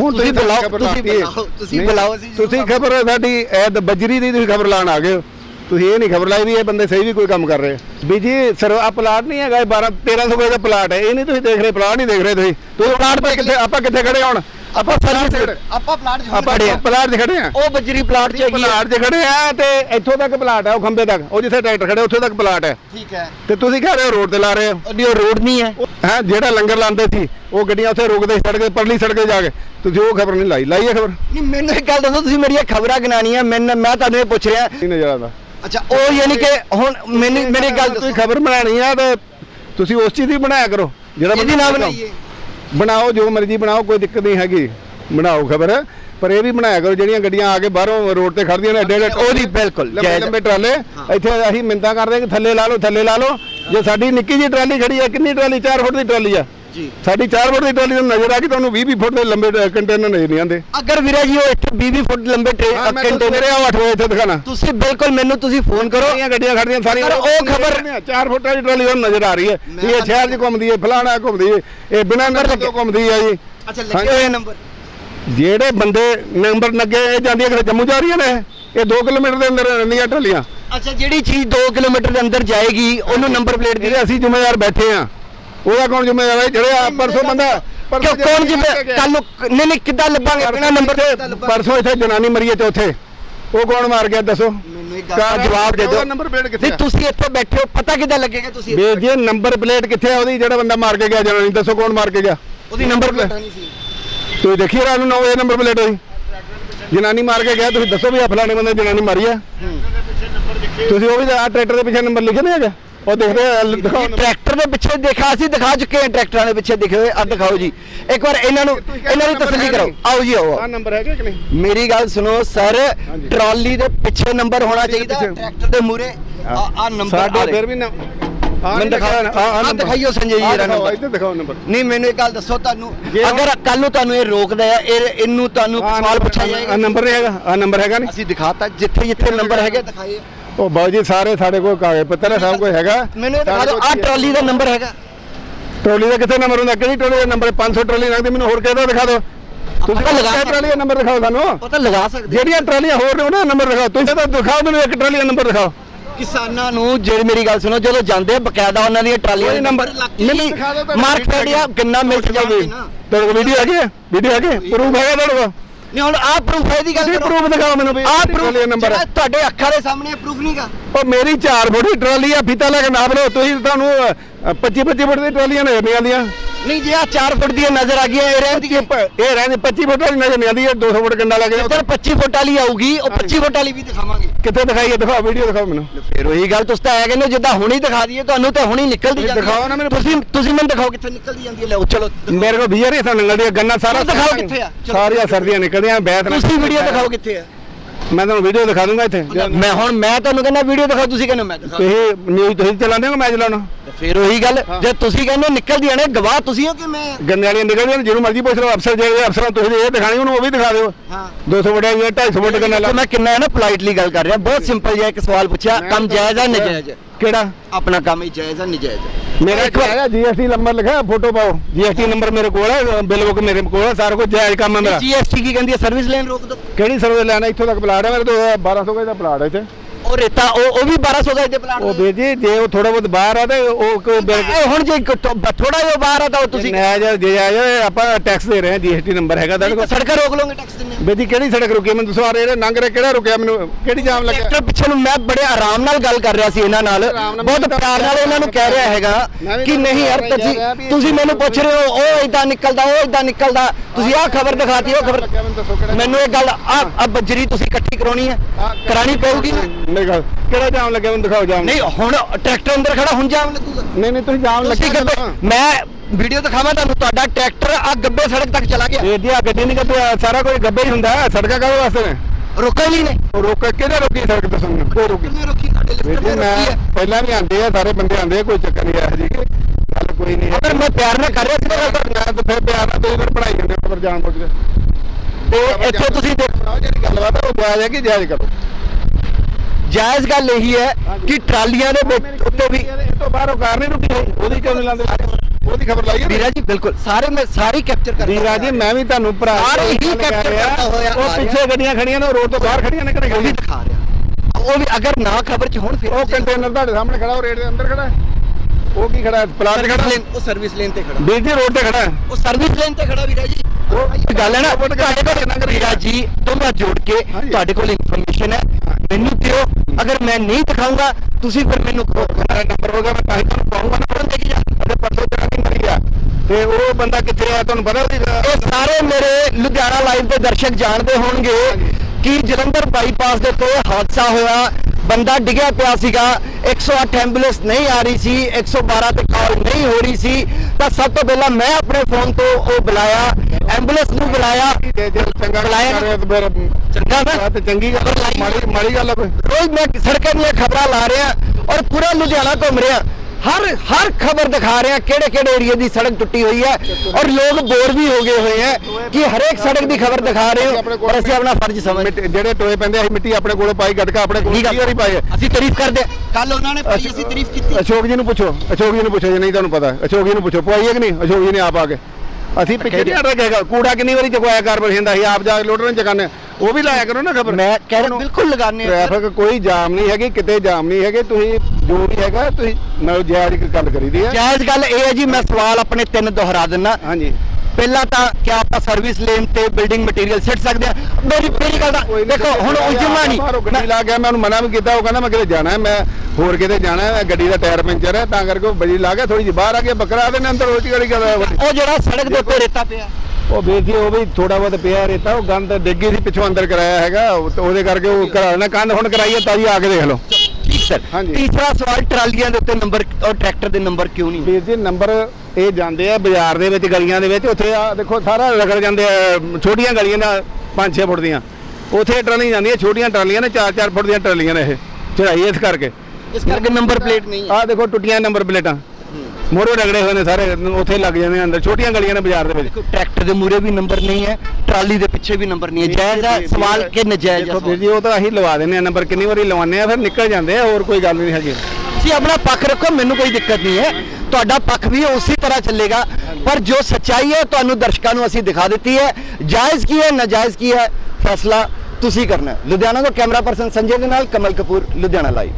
ਹੁਣ ਤੁਸੀਂ ਬੁਲਾਓ, ਖਬਰ ਤੁਸੀਂ ਲਾਤੀ ਹੈ। ਬੁਲਾਓ, ਤੁਸੀਂ ਨਹੀਂ, ਬੁਲਾਓ, ਅਸੀਂ ਤੁਸੀਂ ਖਬਰ ਸਾਡੀ ਐ ਬਜਰੀ ਦੀ ਤੁਸੀਂ ਖਬਰ ਲਾਣ ਆ ਗਏ ਹੋ। ਤੁਸੀਂ ਇਹ ਨਹੀਂ ਖਬਰ ਲਾਈ ਵੀ ਇਹ ਬੰਦੇ ਸਹੀ ਵੀ ਕੋਈ ਕੰਮ ਕਰ ਰਹੇ ਆ। ਵੀ ਜੀ ਸਰ ਆ ਪਲਾਟ ਨਹੀਂ ਹੈਗਾ ਇਹ 12 1300 ਰੁਪਏ ਦਾ ਪਲਾਟ ਹੈ। ਇਹ ਨਹੀਂ ਤੁਸੀਂ ਦੇਖ ਰਹੇ ਪਲਾਟ ਨਹੀਂ ਦੇਖ ਰਹੇ ਤੁਸੀਂ। ਤੁਸੀਂ ਪਲਾਟ ਤੇ ਕਿੱਥੇ ਆਪਾਂ ਕਿੱਥੇ ਖੜੇ ਹੁਣ? ਆਪਾਂ ਸਰਵਿਸ ਆਪਾਂ ਪਲਾਟ ਚ ਆਪਾਂ ਖੜੇ ਆ। ਪਲਾਟ 'ਚ ਖੜੇ ਆ। ਉਹ ਬੱਜਰੀ ਪਲਾਟ ਚ ਹੈਗੀ ਪਲਾਟ 'ਚ ਖੜੇ ਆ ਤੇ ਇੱਥੋਂ ਤੱਕ ਪਲਾਟ ਹੈ ਉਹ ਖੰਬੇ ਤੱਕ। ਉਹ ਜਿੱਥੇ ਟਰੈਕਟਰ ਖੜੇ ਉੱਥੇ ਤੱਕ ਪਲਾਟ ਹੈ ਠੀਕ ਹੈ। ਤੇ ਤੁਸੀਂ ਕਹਿ ਰਹੇ ਹੋ ਰੋਡ ਤੇ ਲਾ ਰਹੇ ਹੋ। ਉਹਦੀ ਉਹ ਰੋਡ ਨਹੀਂ ਹੈ। ਹੈ ਜਿਹੜਾ ਲੰਗਰ ਲਾਉਂਦੇ ਸੀ ਉਹ ਗੱਡੀਆਂ ਉੱਥੇ ਰੋਕਦੇ ਸੜਕ ਤੇ ਪਰਲੀ ਸੜਕ ਤੇ ਜਾ ਕੇ। ਤੁਸੀਂ ਉਹ ਖਬਰ ਨਹੀਂ ਲਾਈ। ਲਾਈ ਹੈ ਖਬਰ। ਨਹੀਂ ਮੈਨੂੰ ਇੱਕ ਗੱਲ ਦੱਸੋ ਤੁਸੀਂ ਮੇਰੀਆਂ ਖਬਰਾਂ ਗਿਣਾਣੀਆਂ ਮੈਂ ਮੈਂ ਤੁਹਾਨੂੰ ਇਹ ਪੁੱਛ ਰਿਹਾ। ਨਹੀਂ ਨਜ਼ਰ ਆਉਂਦਾ ਅੱਛਾ ਉਹ ਯਾਨੀ ਕਿ ਹੁਣ ਮੈਨੂੰ ਮੇਰੀ ਗੱਲ ਤੁਸੀਂ ਖਬਰ ਬਣਾਣੀ ਆ ਤੇ ਤੁਸੀਂ ਉਸ ਚੀਜ਼ ਦੀ ਬਣਾਇਆ ਕਰੋ। ਜਿਹੜਾ ਇਹਦੀ ਨਾ ਬਣਾਈਏ। ਬਣਾਓ ਜੋ ਮਰਜ਼ੀ ਬਣਾਓ ਕੋਈ ਦਿੱਕਤ ਨਹੀਂ ਹੈਗੀ। ਬਣਾਓ ਖਬਰ। ਪਰ ਇਹ ਵੀ ਬਣਾਇਆ ਕਰੋ ਜਿਹੜੀਆਂ ਗੱਡੀਆਂ ਆ ਕੇ ਬਾਹਰੋਂ ਰੋਡ ਤੇ ਖੜਦੀਆਂ ਨੇ ਐਡੇ ਐਡੇ ਉਹਦੀ ਬਿਲਕੁਲ ਲੰਬੇ ਟਰਾਲੇ। ਇੱਥੇ ਅਸੀਂ ਮਿੰਤਾ ਕਰਦੇ ਹਾਂ ਕਿ ਥੱਲੇ ਲਾ ਲਓ ਥੱਲੇ ਲਾ ਲਓ। ਜੇ ਸਾਡੀ ਨਿੱਕੀ ਜਿਹੀ ਟਰਾਲੀ ਖੜੀ ਹੈ ਕਿੰਨੀ ਟਰਾਲੀ? 4 ਫੁੱਟ ਦੀ ਟਰਾਲੀ ਆ। ਜੀ। ਸਾਡੀ 4 ਫੁੱਟ ਦੀ ਟਰਾਲੀ ਨੂੰ ਨਜ਼ਰ ਆ ਕੇ ਤੁਹਾਨੂੰ 20 20 ਫੁੱਟ ਦੇ ਲੰਬੇ ਕੰਟੇਨਰ ਨਜ਼ਰ ਨਹੀਂ ਆਉਂਦੇ। ਅਗਰ ਵੀਰੇ ਜੀ ਉਹ ਇੱਥੇ 20 ਫੁੱਟ ਲੰਬੇ ਹਾਂ, ਮੈਂ ਟ੍ਰੇਨ ਸਵੇਰੇ ਆ 8 ਵਜੇ ਇੱਥੇ ਦਿਖਾਣਾ। ਤੁਸੀਂ ਬਿਲਕੁਲ ਮੈਨੂੰ ਤੁਸੀਂ ਫੋਨ ਕਰੋ। ਸਾਰੀਆਂ ਗੱਡੀਆਂ ਖੜਦੀਆਂ ਸਾਰੀਆਂ ਉਹ ਖਬਰ 4 ਫੁੱਟਾਂ ਦੀ ਟਰਾਲੀ ਤੁਹਾਨੂੰ ਨਜ਼ਰ ਆ ਰਹੀ ਹੈ। ਇਹ ਸ਼ਹਿਰ 'ਚ ਘੁੰਮਦੀ ਹੈ ਫਲਾਣਾ ਘੁੰਮਦੀ ਹੈ ਇਹ ਬਿਨਾਂ ਨੰਬਰ ਤੋਂ ਘੁੰਮਦੀ ਹੈ ਜੀ। ਅੱਛਾ ਲੱਗੇ ਹੋਏ ਨੰਬਰ। ਜਿਹੜੇ ਬੰਦੇ ਨੰਬਰ ਲੱਗੇ ਇਹ ਜਾਂਦੀਆਂ ਕਿਤੇ ਜੰਮੂ ਜਾ ਰਹੀਆਂ ਨੇ? ਇਹ 2 ਕਿਲੋਮੀਟਰ ਦੇ ਅੰਦਰ ਰਹਿੰਦੀਆਂ ਟਰਾਲੀਆਂ। ਅੱਛਾ ਜਿਹੜੀ ਚੀਜ਼ 2 ਕਿਲੋਮੀਟਰ ਦੇ ਅੰਦਰ ਜਾਏਗੀ ਉਹਨੂੰ ਨੰਬਰ ਪਲੇਟ ਦੀ ਅਸੀਂ ਜ਼ਿੰਮੇਵਾਰ ਬੈਠੇ ਆ ਉਹਦਾ ਕੌਣ ਜ਼ਿੰਮੇਵਾਰ ਹੈ? ਜਿਹੜੇ ਪਰਸੋਂ ਬੰਦਾ ਕਿਉਂ ਕੌਣ ਜਿੱਦਾਂ ਕੱਲ ਨੂੰ ਨਹੀਂ ਨਹੀਂ ਕਿੱਦਾਂ ਲੱਭਾਂਗੇ? ਬਿਨਾ ਨੰਬਰ ਤੋਂ? ਪਰਸੋਂ ਇੱਥੇ ਜਨਾਨੀ ਮਰੀ ਹੈ ਚੌਥੇ ਉਹ ਕੌਣ ਮਾਰ ਗਿਆ ਦੱਸੋ? ਦਾ ਜਵਾਬ ਦੇ ਦਿਓ। ਕਿੱਥੇ ਆ? ਤੁਸੀਂ ਇੱਥੇ ਬੈਠੇ ਹੋ ਪਤਾ ਕਿੱਦਾਂ ਲੱਗੇਗਾ ਤੁਸੀਂ ਵੀ ਜੇ ਨੰਬਰ ਪਲੇਟ ਕਿੱਥੇ ਆ ਉਹਦੀ? ਜਿਹੜਾ ਬੰਦਾ ਮਾਰ ਕੇ ਗਿਆ ਜਨਾਨੀ ਦੱਸੋ ਕੌਣ ਮਾਰ ਕੇ ਗਿਆ? ਉਹਦੀ ਨੰਬਰ ਪਲੇਟ ਤੁਸੀਂ ਦੇਖੀ ਰਾਤ ਨੂੰ 9 ਵਜੇ ਨੰਬਰ ਪਲੇਟ ਹੋਈ ਜਨਾਨੀ ਮਾਰ ਕੇ ਗਿਆ ਤੁਸੀਂ ਦੱਸੋ ਵੀ ਆ ਫਲਾਣੇ ਬੰਦੇ ਜਨਾਨੀ ਮਾਰੀ ਆ? ਤੁਸੀਂ ਉਹ ਵੀ ਆ ਟਰੈਕਟਰ ਦੇ ਪਿੱਛੇ ਨੰਬਰ ਲਿਖੇ ਨਹੀਂ ਹੈਗਾ? ਉਹ ਦੇਖਦੇ ਆ, ਲ- ਦਿਖਾਓ ਇਹ। ਟਰੈਕਟਰ ਦੇ ਪਿੱਛੇ ਦਿਖਾ ਅਸੀਂ ਦਿਖਾ ਚੁੱਕੇ ਹਾਂ ਟਰੈਕਟਰਾਂ ਦੇ ਪਿੱਛੇ ਦਿਖੇ ਹੋਏ ਆ ਦਿਖਾਓ ਜੀ। ਇੱਕ ਵਾਰ ਇਹਨਾਂ ਨੂੰ ਇਹਨਾਂ ਦੀ ਤਸੱਲੀ ਕਰੋ। ਆਓ ਜੀ ਆਓ ਆ ਨੰਬਰ ਹੈਗਾ ਕਿ ਨਹੀਂ? ਮੇਰੀ ਗੱਲ ਸੁਣੋ ਸਰ ਹਾਂਜੀ। ਟਰਾਲੀ ਦੇ ਪਿੱਛੇ ਨੰਬਰ ਹੋਣਾ ਚਾਹੀਦਾ ਪਿੱਛੇ। ਟਰੈਕਟਰ ਦੇ ਮੂਰੇ ਆ ਨੰਬਰ ਸਾਡੇ ਫਿਰ ਵੀ ਨਾ ਆ ਮੈਨੂੰ ਦਿਖਾਓ ਆ ਦਿਖਾਈਓ ਸੰਜੇ ਜੀ ਜਿਹੜਾ ਦਿਖਾਓ ਨੰਬਰ। ਇੱਥੇ ਦਿਖਾਓ ਨੰਬਰ। ਨਹੀਂ ਮੈਨੂੰ ਇੱਕ ਗੱਲ ਦੱਸੋ ਤੁਹਾਨੂੰ ਜੇ ਉਹ- ਅਗਰ ਕੱਲ ਨੂੰ ਤੁਹਾਨੂੰ ਇਹ ਰੋਕਦਾ ਹੈ ਇਹ ਇਹਨੂੰ ਤੁਹਾਨੂੰ ਸਵਾਲ ਪੁੱਛਿਆ ਆ ਜਾਏਗਾ। ਨੰਬਰ ਨਹੀਂ ਹੈਗਾ ਆ ਨੰਬਰ ਹੈਗਾ ਨਹੀਂ ਅਸੀਂ ਦਿਖਾਤਾ ਜਿੱਥੇ ਜਿੱਥੇ ਨੰਬਰ ਹੈਗੇ। ਦਿਖਾਈਏ। ਉਹ ਬਾਊ ਜੀ ਸਾਰੇ ਸਾਡੇ ਕੋਲ ਕਾਗਜ਼ ਪੱਤਰ ਹੈ ਸਭ ਕੁਝ ਹੈਗਾ। ਮੈਨੂੰ ਇਹ ਦਿਖਾ ਦਿਓ ਟਰਾਲੀ ਦਾ ਨੰਬਰ ਹੈਗਾ। ਟਰਾਲੀ ਦਾ ਕਿੱਥੇ ਨੰਬਰ ਹੁੰਦਾ? ਕਿਹੜੀ ਟਰਾਲੀ ਦਾ ਨੰਬਰ? 500 ਟਰਾਲੀ ਲੰਘਦੀ ਮੈਨੂੰ ਹੋਰ ਕਿਹਦਾ ਦਿਖਾ ਦਿਓ। ਤੁਸੀਂ ਪਤਾ ਲਗਾ ਕਿਹੜੀ ਟਰਾਲੀ ਦਾ ਨੰਬਰ ਦਿਖਾਓ ਸਾਨੂੰ? ਪਤਾ ਲਗਾ ਸਕਦੇ ਜਿਹੜੀਆਂ ਟਰਾਲੀਆਂ ਹੋਰ ਨੇ ਉਹਨਾਂ ਦਾ ਨੰਬਰ ਦਿਖਾਓ। ਤੁਸੀਂ ਤਾਂ ਦਿਖਾਓ ਮੈਨੂੰ ਇੱਕ ਟਰਾਲੀ ਦਾ ਨੰਬਰ ਦਿਖਾਓ। ਕਿਸਾਨਾਂ ਨੂੰ ਜਿਹੜੀ ਮੇਰੀ ਗੱਲ ਸੁਣੋ ਜਦੋਂ ਜਾਂਦੇ ਆ ਬਕਾਇਦਾ ਉਹਨਾਂ ਦੀਆਂ ਟਰਾਲੀਆਂ ਦੇ ਨੰਬਰ ਮੈਨੂੰ ਦਿਖਾ ਦਿਓ ਤੁਹਾਡੇ ਮਾਰਕ ਆ ਕਿੰਨਾ ਮਿਲ ਤੁਹਾਡੇ ਕੋਲ ਵੀਡੀਓ ਹੈਗੀ ਹੈ ਵੀਡੀਓ ਹੈਗੀ ਪ੍ਰੂਫ ਹੈਗਾ ਤੁਹਾਡੇ ਕੋਲ? ਨਹੀਂ ਹੁਣ ਆ ਪ੍ਰੂਫ ਹੈ ਦੀ ਗੱਲ ਤੁਸੀਂ ਕਰੋ। ਪ੍ਰੂਫ ਦਿਖਾਓ ਮੈਨੂੰ ਵੀ ਆ ਟਰਾਲੀ ਦਾ ਨੰਬਰ ਤੁਹਾਡੇ ਅੱਖਾਂ ਦੇ ਸਾਹਮਣੇ ਪ੍ਰੂਫ ਨਹੀਂਗਾ। ਉਹ ਮੇਰੀ 4 ਫੁੱਟ ਦੀ ਟਰਾਲੀ ਆ ਫੀਤਾ ਲੈ ਕੇ ਨਾਪ ਲਓ। ਤੁਸੀਂ ਤੁਹਾਨੂੰ 25 25 ਫੁੱਟ ਦੀ ਟਰਾਲੀਆਂ ਨੇ ਆਉਂਦੀਆਂ ਨਹੀਂ ਜੇ ਆ 4 ਫੁੱਟ ਦੀਆਂ ਨਜ਼ਰ ਆ ਗਈਆਂ ਇਹ ਰਹਿੰਦੀ ਹੈ ਇਹ ਰਹਿੰਦੇ 25 ਫੁੱਟ ਵਾਲੀ ਨਜ਼ਰ ਨਹੀਂ ਆਉਂਦੀ ਇਹ 200 ਫੁੱਟ ਕੰਡਾ ਲੱਗ ਇੱਧਰ 25 ਫੁੱਟ ਵਾਲੀ ਆਊਗੀ ਉਹ 25 ਫੁੱਟ ਵਾਲੀ ਵੀ ਦਿਖਾਵਾਂਗੇ। ਕਿੱਥੇ ਦਿਖਾਈਏ ਦਿਖਾਓ ਵੀਡੀਓ ਦਿਖਾਓ ਮੈਨੂੰ। ਫਿਰ ਉਹੀ ਗੱਲ ਤੁਸੀਂ ਤਾਂ ਆਇਆ ਕਹਿੰਦੇ ਹੋ, ਜਿੱਦਾਂ ਹੁਣੀ ਦਿਖਾ ਦਈਏ ਤੁਹਾਨੂੰ ਤਾਂ ਹੁਣੀ ਨਿਕਲਦੀ ਜਾਂਦੀ ਹੈ। ਦਿਖਾਓ ਨਾ ਮੈਨੂੰ। ਤੁਸੀਂ ਤੁਸੀਂ ਮੈਨੂੰ ਦਿਖਾਓ ਕਿੱਥੇ ਨਿਕਲਦੀ ਜਾਂਦੀ ਹੈ। ਲਓ ਚਲੋ ਮੇਰੇ ਕੋਲ ਬੀਅਰ ਹੀ ਸਾਨੂੰ ਨਿਕਲਦੀ ਗੰਨਾ ਸਾਰਾ ਦਿਖਾਓ ਕਿੱਥੇ ਆ? ਸਾਰੀਆਂ ਸਰਦੀਆਂ ਨਿਕਲਦੀਆਂ ਬੈਤ ਤੁਸੀਂ ਵੀਡੀਓ ਦਿਖਾਓ ਕਿੱਥੇ ਆ? ਮੈਂ ਤੁਹਾਨੂੰ ਵੀਡੀਓ ਦਿਖਾ ਦੂੰਗਾ ਇੱਥੇ। ਮੈਂ ਹੁਣ ਮੈਂ ਤੁਹਾਨੂੰ ਕਹਿੰਦਾ ਵੀਡੀਓ ਦਿਖਾਓ ਤੁਸੀਂ ਕਹਿੰਦੇ ਮੈਂ ਦਿਖਾਓ ਤੁਸੀਂ ਨਿਊਜ਼ ਤੁਸੀਂ ਚਲਾਉਂਦੇ ਹੋ ਮੈਂ ਚਲਾਉਣਾ ਫਿਰ ਉਹੀ ਗੱਲ ਜੇ ਤੁਸੀਂ ਕਹਿੰਦੇ ਨਿਕਲਦੀਆਂ ਨੇ ਗਵਾਹ ਤੁਸੀਂ ਹੋ ਕਿ ਮੈਂ? ਗੰਨੇ ਵਾਲੀਆਂ ਨਿਕਲਦੀਆਂ ਜਿਹਨੂੰ ਮਰਜ਼ੀ ਪੁੱਛ ਲਓ ਅਫਸਰ ਜਿਹੜੇ ਅਫਸਰਾਂ ਤੁਸੀਂ ਇਹ ਦਿਖਾਣੀ ਉਹਨੂੰ ਉਹ ਵੀ ਦਿਖਾ ਦਿਓ। ਹਾਂ। 200 ਫੁੱਟ ਜਾਂ 250 ਫੁੱਟ ਗੰਨਾ ਲਾ। ਮੈਂ ਕਿੰਨਾ ਹੈ ਨਾ ਪੋਲਾਈਟਲੀ ਗੱਲ ਕਰ ਰਿਹਾ ਬਹੁਤ ਸਿੰਪਲ ਜਿਹਾ ਇੱਕ ਸਵਾਲ ਪੁੱਛਿਆ ਕੰਮ ਜਾਇਜ਼ ਹੈ ਨਜਾਇਜ਼? ਕਿਹੜਾ? ਆਪਣਾ ਕੰਮ ਹੀ ਜਾਇਜ਼ ਹੈ ਨਜਾਇਜ਼ ਮੇਰਾ ਇੱਕ ਹੈਗਾ ਜੀਐਸਟੀ ਨੰਬਰ ਲਿਖਿਆ ਫੋਟੋ ਪਾਓ। ਜੀਐਸਟੀ ਨੰਬਰ ਮੇਰੇ ਕੋਲ ਹੈ ਬਿੱਲ ਬੁੱਕ ਮੇਰੇ ਕੋਲ ਹੈ ਸਾਰਾ ਕੁਝ ਜਾਇਜ਼ ਕੰਮ ਹੈ ਮੇਰਾ। ਜੀਐਸਟੀ ਕੀ ਕਹਿੰਦੀ ਹੈ? ਸਰਵਿਸ ਲੈਣ ਰੋਕ ਦੋ ਕਿਹੜੀ ਸਰਵੇ ਲੈਣਾ ਇੱਥੋਂ ਤੱਕ ਪਲਾਟ ਹੈ ਮੇਰੇ ਤੋਂ 1200 ਗਜ ਦਾ ਪਲਾਟ ਹੈ ਇੱਥੇ। ਉਹ ਰੇਤਾ ਉਹ ਉਹ ਵੀ 1200 ਗਜ ਦੇ ਪਲਾਟ ਉਹ ਵੀਰ ਜੀ ਜੇ ਉਹ ਥੋੜਾ ਬਹੁਤ ਬਾਹਰ ਆ ਤੇ ਉਹ ਕੋਈ ਬਿਲ- ਇਹ ਹੁਣ ਜੇ ਥੋੜਾ ਜਿਹਾ ਬਾਹਰ ਆ ਤਾਂ ਉਹ ਤੁਸੀਂ ਨਜਾਇਜ਼ ਜੇ ਜਾਇਜ਼ ਆਪਾਂ ਟੈਕਸ ਦੇ ਰਹੇ ਹਾਂ ਜੀਐਸਟੀ ਨੰਬਰ ਹੈਗਾ ਤੁਹਾਡੇ ਕੋਲ। ਸੜਕਾਂ ਰੋਕ ਲੋਗੇ ਟੈਕਸ ਦਿੰਦੇ ਹੋ। ਬੇਦੀ ਕਿਹੜੀ ਸੜਕ ਰੁਕੀ ਹੈ? ਮੈਨੂੰ ਦੱਸੋ ਆ ਰਹੇ ਲੰਘ ਰਹੇ ਕਿਹੜਾ ਰੁਕਿਆ ਮੈਨੂੰ? ਕਿਹੜੀ ਜਾਮ ਲੱਗਿਆ? ਟਰੈਕਟਰ ਪਿੱਛੇ ਨੂੰ ਮੈਂ ਬੜੇ ਆਰਾਮ ਨਾਲ ਗੱਲ ਕਰ ਰਿਹਾ ਸੀ ਇਹਨਾਂ ਨਾਲ। ਆਰਾਮ ਨਾਲ ਬਹੁਤ ਮੈਂ ਪਿਆਰ ਨਾਲ ਇਹਨਾਂ ਨੂੰ ਕਹਿ ਰਿਹਾ ਹੈਗਾ ਮੈਂ ਵੀ ਕਿ ਤੁਹਾਨੂੰ ਨਹੀਂ ਯਾਰ ਕਹਿ ਤੁਸੀਂ ਵੀ ਤੁਸੀਂ ਮੈਨੂੰ ਪੁੱਛ ਰਹੇ ਹੋ ਉਹ ਇਦਾਂ ਨਿਕਲਦਾ ਉਹ ਇਦਾਂ ਨਿਕਲਦਾ। ਤੁਸੀਂ ਆਹ ਖਬਰ ਦਿਖਾਤੀ ਉਹ ਖਬਰ ਲੱਗਿਆ ਮੈਨੂੰ ਦੱਸੋ ਕਿਹੜਾ ਮੈਨੂੰ ਇਹ ਗੱਲ ਆ ਆ ਬੱਜਰੀ ਤੁਸੀਂ ਇਕੱਠੀ ਕਰਾਉਣੀ ਹੈ। ਕਰਾਣੀ ਪਊਗੀ ਨਾ? ਗੱਲ ਕਿਹੜਾ ਜਾਮ ਲੱਗਿਆ? ਮੈਨੂੰ ਦਿਖਾਓ ਜਾਮ। ਨਹੀਂ ਹੁਣ ਟਰੈਕਟਰ ਅੰਦਰ ਖੜਾ ਹੁਣ ਜਾਮ ਲੱਗੂਗਾ। ਨਹੀਂ ਨਹੀਂ ਤੁਸੀਂ ਜਾਮ ਤੁਸੀਂ ਲੱਗਿਆ ਗੱਬੇ ਮੈਂ ਵੀਡੀਓ ਦਿਖਾਵਾਂ ਤੁਹਾਨੂੰ ਤੁਹਾਡਾ ਟਰੈਕਟਰ ਆ ਗੱਬੇ ਸੜਕ ਤੱਕ ਚਲਾ ਗਿਆ। ਇਹ ਦੀ ਆ ਗੱਡੀ ਨਹੀਂ ਕੱਢਿਆ ਸਾਰਾ ਕੁਝ ਗੱਬੇ ਹੀ ਹੁੰਦਾ ਹੈ, ਸੜਕਾਂ ਕਾਹਦੇ ਵਾਸਤੇ ਨੇ? ਰੋਕਣ ਲਈ ਨੇ। ਉਹ ਰੋਕ ਕਿਹਨੇ ਰੋਕੀ ਸੜਕ ਤੇ ਸਾਨੂੰ? ਕੋਈ ਰੋਕੀ ਕਿੰਨੇ ਰੋਕੀ ਤੁਹਾਡੇ ਵੀਰ ਜੀ ਮੈਂ ਰੋਕੀ ਹੈ। ਪਹਿਲਾਂ ਵੀ ਆਂਦੇ ਆ ਸਾਰੇ ਬੰਦੇ ਆਂਦੇ ਆ ਕੋਈ ਚੱਕਰ ਨਹੀਂ ਆਇਆ ਜੀ ਗੱਲ ਕੋਈ ਨਹੀਂ। ਅਗਰ ਮੈਂ ਪਿਆਰ ਨਾਲ ਕਰ ਰਿਹਾ ਸੀ ਤਾਂ ਗੱਲ ਤਾਂ- ਮੈਂ ਤਾਂ ਫਿਰ ਪਿਆਰ ਨਾਲ ਫਿਰ ਪੜਾਈ ਜਾਂਦੇ ਹੋ ਫਿਰ ਜਾਣ ਕੇ। ਤੇ ਇੱਥੇ ਤੁਸੀਂ ਦੇਖ ਬਣਾਓ ਜਿਹੜੀ ਗੱਲਬਾਤ ਹੈ ਉਹ ਜਾਇਜ਼ ਹੈ ਕਿ ਜਾਇਜ਼ ਕਰੋ? ਜਾਇਜ਼ ਗੱਲ ਇਹੀ ਹੈ ਕਿ ਟਰਾਲੀਆਂ ਦੇ ਵਿੱਚ ਉੱਤੇ ਵੀ ਇਹ ਤੋਂ ਬਾਹਰੋਂ ਕਾਰ ਨਹੀਂ ਰੁਕੀ ਹੋਈ ਉਹਦੀ ਕਿਉਂ ਨਹੀਂ ਲਾਉਂਦੇ ਉਹਦੀ ਖਬਰ ਲਾਈ ਹੈ ਵੀਰਾ ਜੀ ਬਿਲਕੁਲ ਸਾਰੇ ਮੈਂ ਸਾਰੀ ਕੈਪਚਰ ਕਰ ਵੀਰਾ ਜੀ ਮੈਂ ਵੀ ਤੁਹਾਨੂੰ ਭਰਾ ਸਾਰੇ ਹੀ ਰਿਹਾ। ਕਰਦਾ ਹੋਇਆ ਉਹ। ਪਿੱਛੇ ਗੱਡੀਆਂ ਖੜੀਆਂ ਨੇ ਉਹ ਰੋਡ ਤੋਂ ਬਾਹਰ ਖੜੀਆਂ ਨੇ ਕਿਹੜੇ ਉਹ ਵੀ ਦਿਖਾ ਰਿਹਾ ਉਹ ਵੀ ਅਗਰ ਨਾ ਖਬਰ ਚ ਹੁਣ ਫਿਰ ਉਹ ਕੰਟੇਨਰ ਤੁਹਾਡੇ ਸਾਹਮਣੇ ਖੜਾ ਉਹ ਰੇਡ ਦੇ ਅੰਦਰ ਖੜਾ ਹੈ। ਉਹ ਕੀ ਖੜਾ ਹੈ? ਪਲਾਟ ਸਰਵਿਸ ਖੜਾ? ਲੇਨ ਉਹ ਸਰਵਿਸ ਲੇਨ ਤੇ ਖੜਾ। ਵੀਰ ਜੀ ਰੋਡ ਤੇ ਖੜਾ ਹੈ। ਉਹ ਸਰਵਿਸ ਲੇਨ ਤੇ ਖੜਾ ਵੀਰਾ ਜੀ। ਉਹ ਗੱਲ ਹੈ ਨਾ ਤੁਹਾਡੇ ਕੋਲ ਵੀਰਾ ਜੀ। ਦੋਨਾਂ ਜੋੜ ਕੇ ਹਾਂਜੀ। ਤੁਹਾਡੇ ਕੋਲ ਇਨਫੋਰਮੇਸ਼ਨ ਹੈ। ਮੈਨੂੰ ਦਿਓ। ਅਗਰ ਮੈਂ ਨਹੀਂ ਦਿਖਾਊਂਗਾ ਤੁਸੀਂ ਫਿਰ ਮੈਨੂੰ ਕਹੋ। ਮੇਰਾ ਨੰਬਰ ਹੋਗਾ ਮੈਂ ਤਾਂ ਹੀ ਤੁਹਾਨੂੰ ਪਾਉਂਗਾ ਨਾ ਫੋਨ ਦੇ ਕੇ ਜਾ। ਉਹਦੇ ਪਰਸੋਂ ਜਿਹੜਾ ਨਹੀਂ ਮਰੀ ਆ ਤੇ ਉਹ ਬੰਦਾ ਕਿੱਥੇ ਆ ਤੁਹਾਨੂੰ ਪਤਾ ਉਹਦੀ ਇਹ ਸਾਰੇ ਮੇਰੇ ਲੁਧਿਆਣਾ ਲਾਈਵ ਦੇ ਦਰਸ਼ਕ ਜਾਣਦੇ ਹੋਣਗੇ। ਕਿ ਜਲੰਧਰ ਬਾਈਪਾਸ ਦੇ ਉੱਤੇ ਹਾਦਸਾ ਹੋਇਆ ਬੰਦਾ ਡਿੱਗਿਆ ਪਿਆ ਸੀਗਾ 108 ਐਂਬੂਲੈਂਸ ਨਹੀਂ ਆ ਰਹੀ ਸੀ 112 ਤੇ ਕਾਲ ਨਹੀਂ ਹੋ ਰਹੀ ਸੀ ਤਾਂ ਸਭ ਤੋਂ ਪਹਿਲਾਂ ਮੈਂ ਆਪਣੇ ਫੋਨ ਤੋਂ ਉਹ ਬੁਲਾਇਆ ਐਂਬੂਲੈਂਸ ਨੂੰ ਬੁਲਾਇਆ। ਚੰਗਾ ਬੁਲਾਇਆ ਤਾਂ ਫਿਰ ਚੰਗਾ ਗੱਲ ਹੈ, ਮਾੜੀ ਮਾੜੀ ਗੱਲ ਹੈ ਕੋਈ। ਮੈਂ ਸੜਕਾਂ ਦੀਆਂ ਖਬਰਾਂ ਲਾ ਰਿਹਾ ਔਰ ਪੂਰਾ ਲੁਧਿਆਣਾ ਘੁੰਮ ਰਿਹਾ। ਹਰ ਹਰ ਖਬਰ ਦਿਖਾ ਰਿਹਾ ਕਿਹੜੇ ਕਿਹੜੇ ਏਰੀਆ ਦੀ ਸੜਕ ਟੁੱਟੀ ਹੋਈ ਹੈ। ਔਰ ਲੋਕ ਬੋਰ ਵੀ ਹੋ ਗਏ ਹੋਏ ਹੈ ਕਿ ਹਰੇਕ ਸੜਕ ਦੀ ਖਬਰ ਦਿਖਾ ਰਹੇ ਹੋ। ਪਰ ਅਸੀਂ ਆਪਣਾ ਫਰਜ਼ ਸਮਝ ਜਿਹੜੇ ਟੋਏ ਪੈਂਦੇ ਅਸੀਂ ਮਿੱਟੀ ਆਪਣੇ ਕੋਲੋਂ ਪਾਈ ਗਟਕਾ ਆਪਣੇ ਕੋਲ ਕੀ ਵਾਰੀ ਆ। ਅਸੀਂ ਤਾਰੀਫ ਕਰਦੇ ਕੱਲ ਉਹਨਾਂ ਨੇ ਪਾਈ ਅਸੀਂ ਤਾਰੀਫ ਕੀਤੀ। ਅਸ਼ੋਕ ਜੀ ਨੂੰ ਪੁੱਛੋ ਅਸ਼ੋਕ ਜੀ ਨੂੰ ਪੁੱਛੋ ਜੇ ਨਹੀਂ ਤੁਹਾਨੂੰ ਪਤਾ ਅਸ਼ੋਕ ਜੀ ਨੂੰ ਪੁੱਛੋ ਪਵਾਈ ਹੈ ਕਿ ਨਹੀਂ? ਅਸ਼ੋਕ ਜੀ ਨੇ ਆਪ ਆ ਕੇ। ਅਸੀਂ ਪਿੱਛੇ ਨਹੀਂ ਹਟ ਰੱਖੇਗਾ ਕੂੜਾ ਕਿੰਨੀ ਵਾਰੀ ਚੁਕਵਾਇਆ ਕਾਰਪੋਰੇਸ਼ਨ ਦਾ ਅਸੀਂ ਆਪ ਜਾ ਕੇ ਲੋਡਰ ਨੂੰ ਚਕਾਨੇ ਉਹ ਵੀ ਲਾਇਆ ਕਰੋ ਨਾ ਖਬਰ। ਮੈਂ ਕਹਿ ਰਿਹਾ ਬਿਲਕੁਲ ਲਗਾਣੇ ਟ੍ਰੈਫਿਕ ਕੋਈ ਜਾਮ ਨਹੀਂ ਹੈਗੀ ਕਿਤੇ ਜਾਮ ਨਹੀਂ ਹੈਗੇ ਤੁਸੀਂ ਜੋ ਵੀ ਹੈਗਾ ਤੁਸੀਂ ਨਾਲ ਜਾਇਜ਼ ਇੱਕ ਗੱਲ ਕਰੀਦੀ ਹੈ ਜਾਇਜ਼ ਗੱਲ ਇਹ ਹੈ ਜੀ ਮੈਂ ਸਵਾਲ ਆਪਣੇ ਤਿੰਨ ਦੁਹਰਾ ਦਿੰਨਾ। ਹਾਂਜੀ। ਪਹਿਲਾਂ ਤਾਂ ਕਿਆ ਆਪਾਂ ਸਰਵਿਸ ਲੇਨ ਤੇ ਬਿਲਡਿੰਗ ਮਟੀਰੀਅਲ ਸਿੱਟ ਸਕਦੇ ਆ? ਮੇਰੀ ਮੇਰੀ ਗੱਲ ਦਾ ਦੇਖੋ ਹੁਣ ਉਲਝਣਾ ਨਹੀਂ ਗੱਡੀ ਲਾ ਗਿਆ ਮੈਂ ਉਹਨੂੰ ਮਨਾ ਵੀ ਕੀਤਾ ਉਹ ਕਹਿੰਦਾ ਮੈਂ ਕਿਤੇ ਜਾਣਾ ਹੈ, ਮੈਂ ਹੋਰ ਕਿਤੇ ਜਾਣਾ ਹੈ, ਗੱਡੀ ਦਾ ਟਾਇਰ ਪੈਂਚਰ ਹੈ ਤਾਂ ਕਰਕੇ ਉਹ ਬਜੀ ਲਾ ਕੇ ਥੋੜੀ ਜਿਹੀ ਬਾਹਰ ਆ ਕੇ ਬੱਕਰਾ ਦੇ ਨੇ ਅੰਦਰ ਚ ਗੜੀ ਕਰਦਾ ਉਹ ਜਿਹੜਾ ਸੜਕ ਦੇ ਉੱਤੇ ਰੇਤਾ ਪਿਆ। ਉਹ ਜੀ ਉਹ ਵੀ ਥੋੜਾ ਬਹੁਤ ਪਿਆ ਰੇਤਾ ਉਹ ਗੰਦ ਡਿੱਗੀ ਸੀ ਪਿੱਛੋਂ ਅੰਦਰ ਕਰਾਇਆ ਹੈਗਾ ਉਹ- ਤੇ ਉਹਦੇ ਕਰਕੇ ਉਹ ਕਰਾ ਦੇਣਾ ਕੰਧ ਹੁਣ ਕਰਾਈ ਹੈ ਤਾਜੀ ਆ ਕੇ ਦੇਖ ਲਓ। ਸਰ। ਹਾਂਜੀ। ਤੀਸਰਾ ਸਵਾਲ ਟਰਾਲੀਆਂ ਦੇ ਉੱਤੇ ਨੰਬਰ ਔਰ ਟਰੈਕਟਰ ਦੇ ਨੰਬਰ ਕਿਉਂ ਨਹੀਂ? ਵੀਰ ਜੀ ਨੰਬਰ ਇਹ ਜਾਂਦੇ ਆ ਬਾਜ਼ਾਰ ਦੇ ਵਿੱਚ ਗਲੀਆਂ ਦੇ ਵਿੱਚ ਉੱਥੇ ਆ ਦੇਖੋ ਸਾਰਾ ਰਗੜ ਜਾਂਦੇ ਆ ਛੋਟੀਆਂ ਗਲੀਆਂ ਦਾ 5-6 ਫੁੱਟ ਦੀਆਂ। ਉੱਥੇ ਟਰਾਲੀਆਂ ਜਾਂਦੀਆਂ ਛੋਟੀਆਂ ਟਰਾਲੀਆਂ ਨੇ 4-4 ਫੁੱਟ ਦੀਆਂ ਟਰਾਲੀਆਂ ਨੇ ਇਹ ਚੜਾਈ ਇਸ ਕਰਕੇ। ਇਸ ਕਰਕੇ ਨੰਬਰ ਪਲੇਟ ਨਹੀਂ ਹੈ। ਆਹ ਦੇਖੋ ਟੁੱਟੀਆਂ ਨੰਬਰ ਪਲੇਟਾਂ। ਮੋਰੇ ਰਗੜੇ ਹੋਏ ਨੇ ਸਾਰੇ ਉੱਥੇ ਲੱਗ ਜਾਂਦੇ ਆ ਅੰਦਰ। ਛੋਟੀਆਂ ਗਲੀਆਂ ਨੇ ਬਾਜ਼ਾਰ ਦੇ ਵਿੱਚ। ਦੇਖੋ ਟਰੈਕਟਰ ਦੇ ਮੂਰੇ ਵੀ ਨੰਬਰ ਨਹੀਂ ਹੈ ਟਰਾਲੀ ਦੇ ਪਿੱਛੇ ਵੀ ਨੰਬਰ ਨਹੀਂ ਹੈ। ਜਾਇਜ਼ ਹੈ ਸਵਾਲ ਕਿ ਨਜਾਇਜ਼ ਦੇਖੋ ਵੀਰ ਜੀ ਉਹ ਤਾਂ ਅਸੀਂ ਲਵਾ ਦਿੰਦੇ ਆ ਨੰਬਰ ਕਿੰਨੀ ਵਾਰੀ ਲਵਾਉਂਦੇ ਆ ਫਿਰ ਨਿਕਲ ਜਾਂਦੇ ਆ ਹੋਰ ਕੋਈ ਗੱਲ ਨਹੀਂ ਹੈਗੀ। ਤੁਸੀਂ ਆਪਣਾ ਪੱਖ ਰੱਖੋ ਮੈਨੂੰ ਕੋਈ ਦਿੱਕਤ ਨਹੀਂ ਹੈ। ਤੁਹਾਡਾ ਪੱਖ ਵੀ ਉਸੇ ਤਰ੍ਹਾਂ ਚੱਲੇਗਾ ਪਰ ਜੋ ਸੱਚਾਈ ਹੈ ਤੁਹਾਨੂੰ ਦਰਸ਼ਕਾਂ ਨੂੰ ਅਸੀਂ ਦਿਖਾ ਦਿੱਤੀ ਹੈ। ਜਾਇਜ਼ ਕੀ ਹੈ ਨਾਜਾਇਜ਼ ਕੀ ਹੈ? ਫੈਸਲਾ ਤੁਸੀਂ ਕਰਨਾ ਹੈ। ਲੁਧਿਆਣਾ ਤੋਂ ਕੈਮਰਾ ਪਰਸਨ ਸੰਜੇ ਦੇ ਨਾਲ ਕਮਲ ਕਪੂਰ ਲੁਧਿਆਣਾ ਲਾਈਵ